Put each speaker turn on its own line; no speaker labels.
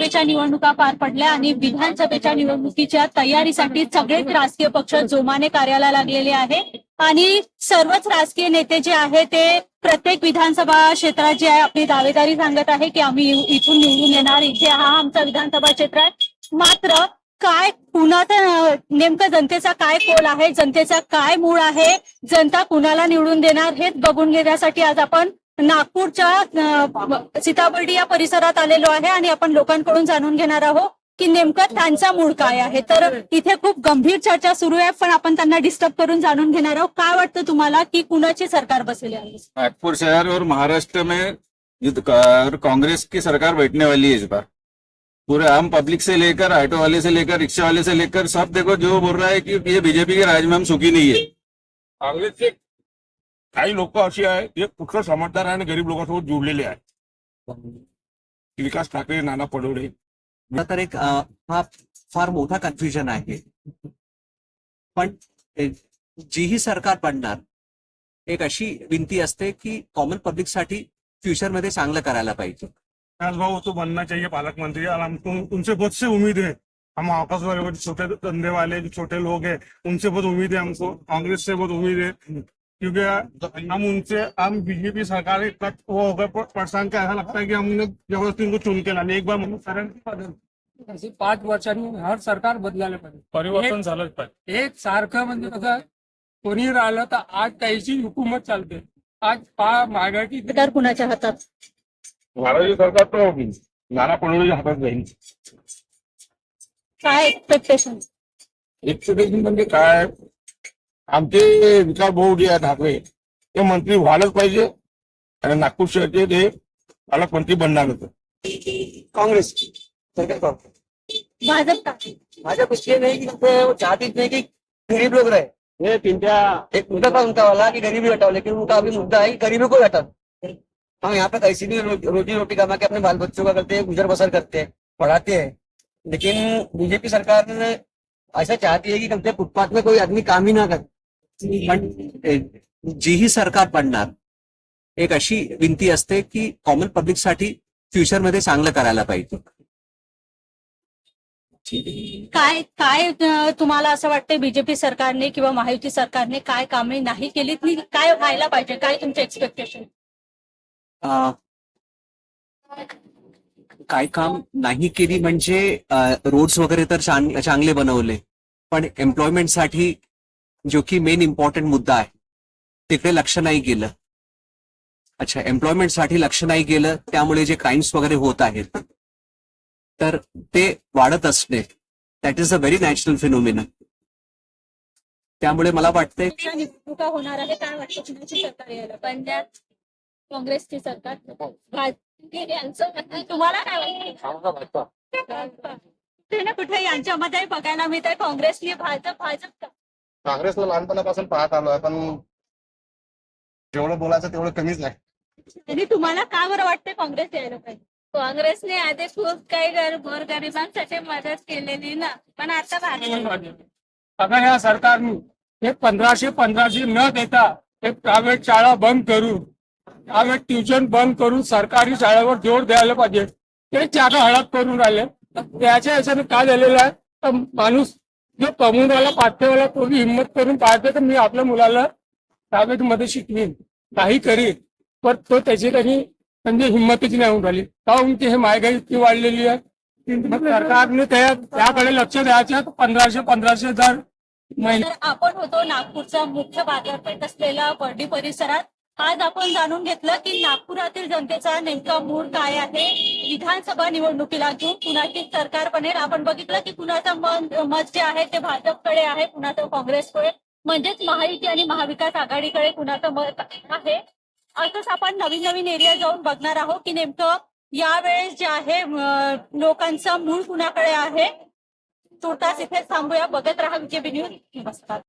विधानसभेच्या निवडणुका पार पडल्या आणि विधानसभेच्या निवडणुकीच्या तयारीसाठी सगळेच राजकीय पक्ष जोमाने कार्याला लागलेले आहे. आणि सर्वच राजकीय नेते जे आहे ते प्रत्येक विधानसभा क्षेत्रात जे आहे आपली दावेदारी सांगत आहे की आम्ही इथून निवडून येणार इथे हा आमचा विधानसभा क्षेत्र आहे. मात्र काय कुणाचा नेमकं जनतेचा काय कोल आहे जनतेचा काय मूळ आहे जनता कुणाला निवडून देणार हेच बघून घेण्यासाठी आज आपण नागपूरच्या सीताबर्डी या परिसरात आलेलो आहे आणि आपण लोकांकडून जाणून घेणार आहोत की नेमकं त्यांचा मूळ काय आहे. तर इथे खूप गंभीर चर्चा सुरू आहे पण आपण त्यांना डिस्टर्ब करून जाणून घेणार आहोत. काय वाटतं तुम्हाला की कुणाची सरकार बसेल यावेळेस
नागपुर शहर और महाराष्ट्र में कांग्रेस की सरकार बैठने वाली है इस बार। पूरे आम पब्लिक से लेकर ऑटो वाले से लेकर रिक्शा वाले से लेकर सब देखो जो बोल रहा है कि ये बीजेपी के राज में हम सुखी नहीं है।
काँग्रेसचे काही लोक अशी आहेत जे पुष्कळ समजदार आहे आणि गरीब लोकांसोबत जोडलेले आहेत विकास ठाकरे नाना पडोळे
खरं तर एक हा फार मोठा कन्फ्युजन आहे. पण जीही सरकार बनणार एक अशी विनंती असते की कॉमन पब्लिकसाठी फ्युचरमध्ये चांगलं करायला पाहिजे.
भाऊ तो बनना चाहिए पालक मंत्री और उनसे बहुत से उम्मीद है. हम आकाश वाले वो छोटे धंधे वाले छोटे लोग हैं उनसे बहुत उम्मीद है हमको. कांग्रेस से बहुत उम्मीद है. क्योंकि हम उनसे हम बीजेपी सरकार इतना वो हो गए परेशान का ऐसा लगता है कि हमने जबरदस्ती उनको चुन के लाने। एक बार सरकार
अशी पाच वर्षांनी हर सरकार बदलायला पाहिजे
परिवर्तन झालंच पाहिजे
एक सारखं म्हणजे कसं कोणी राहिलं तर आज त्याची हुकूमत चालते. आज पा महागाई
सरकार कुणाच्या हातात?
महाराष्ट्र सरकार तो नाना पडोळेच्या हातात जाईल.
काय एक्सपेक्टेशन
एक्सपेक्टेशन म्हणजे काय? आमचे विकास भाऊ जे ठाकरे ते मंत्री व्हायलाच पाहिजे. आणि नागपूर शहरचे ते पालकमंत्री बनणार होतं.
कांग्रेस सरकार कांग्रेस
भाजप का
भाजपा इसलिए नहीं कि उनको वो चाहती नहीं कि गरीब लोग रहे. ये चिंता एक मुद्दा था उनका वाला कि गरीबी हटाओ लेकिन उनका अभी मुद्दा है कि गरीबी को हटाओ हम यहाँ पे कैसी भी रोजी रोटी कमा के अपने बाल बच्चों का करते हैं गुजर बसर करते हैं पढ़ाते हैं। लेकिन बीजेपी सरकार ने ऐसा चाहती है कि कम से फुटपाथ में कोई आदमी काम ही ना करे।
पण ए, जीही सरकार बनणार एक अशी विनंती असते की कॉमन पब्लिकसाठी फ्युचरमध्ये चांगलं करायला पाहिजे.
काय काय तुम्हाला असं वाटतं बीजेपी सरकारने किंवा महायुती सरकारने काय कामे नाही केली काय व्हायला पाहिजे? काय तुमचे एक्सपेक्टेशन
काय काम नाही केली म्हणजे रोड्स वगैरे तर चांग- चांगले बनवले. पण एम्प्लॉयमेंटसाठी जो की मेन इम्पॉर्टंट मुद्दा आहे. तिकडे लक्ष नाही गेलं. अच्छा एम्प्लॉयमेंटसाठी लक्ष नाही गेलं त्यामुळे जे क्राईम्स वगैरे होत आहेत तर ते वाढत असणे that is a very natural phenomena त्यामुळे मला वाटतंय
होणार आहे काय वाटतं? कुणाची सरकार यायला? पंजाब काँग्रेसची सरकार तुम्हाला काय वाटतं? कुठे ना कुठे यांच्यामध्ये बघायला मिळत आहे काँग्रेसने भाजप भाजप का?
काँग्रेसला लहानपणापासून पाहत आलोय पण जेवढं बोलायचं तेवढं कमीच आहे.
आणि तुम्हाला का बरं वाटतं काँग्रेस यायला पाहिजे? काँग्रेसने आधी खूप काही गोरगरिबांसाठी मदत केलेली ना पण आता
आता या सरकारने हे पंधराशे पंधराशे न देता हे प्रायव्हेट शाळा बंद करून प्रायव्हेट ट्युशन बंद करून सरकारी शाळेवर जोर द्यायला पाहिजे. ते चार हळद करून राहिले. तर त्याच्या याच्याने काय झालेलं आहे? तर माणूस जो कमवून राहिला पाठवायला तो बी हिंमत करून पाहते तर मी आपल्या मुलाला प्रायव्हेटमध्ये शिकवीन काही करीन पण तो त्याची तरी म्हणजे हिंमतच नाही होऊन राहिली. काहून की हे महागाई इतकी वाढलेली आहे? सरकारने त्या त्याकडे लक्ष द्यायचं पंधराशे पंधराशे हजार महिने
आपण होतो नागपूरचा मुख्य बाजारपेठ असलेला बर्डी परिसरात. आज आपण जाणून घेतलं की नागपुरातील जनतेचा नेमका मूड काय आहे? विधानसभा निवडणुकीला घेऊन कुणाची सरकार बनेल आपण बघितलं की कुणाचं मन मत जे आहे ते भाजपकडे आहे कुणाचं काँग्रेसकडे. म्हणजेच महायुती आणि महाविकास आघाडीकडे कुणाचं मत आहे? असंच आपण नवीन नवीन एरिया जाऊन बघणार आहोत की नेमकं यावेळेस जे आहे लोकांचं मूळ कुणाकडे आहे? तुर्तास इथे थांबूया. बघत राहा विजेबी न्यूज. नमस्कार.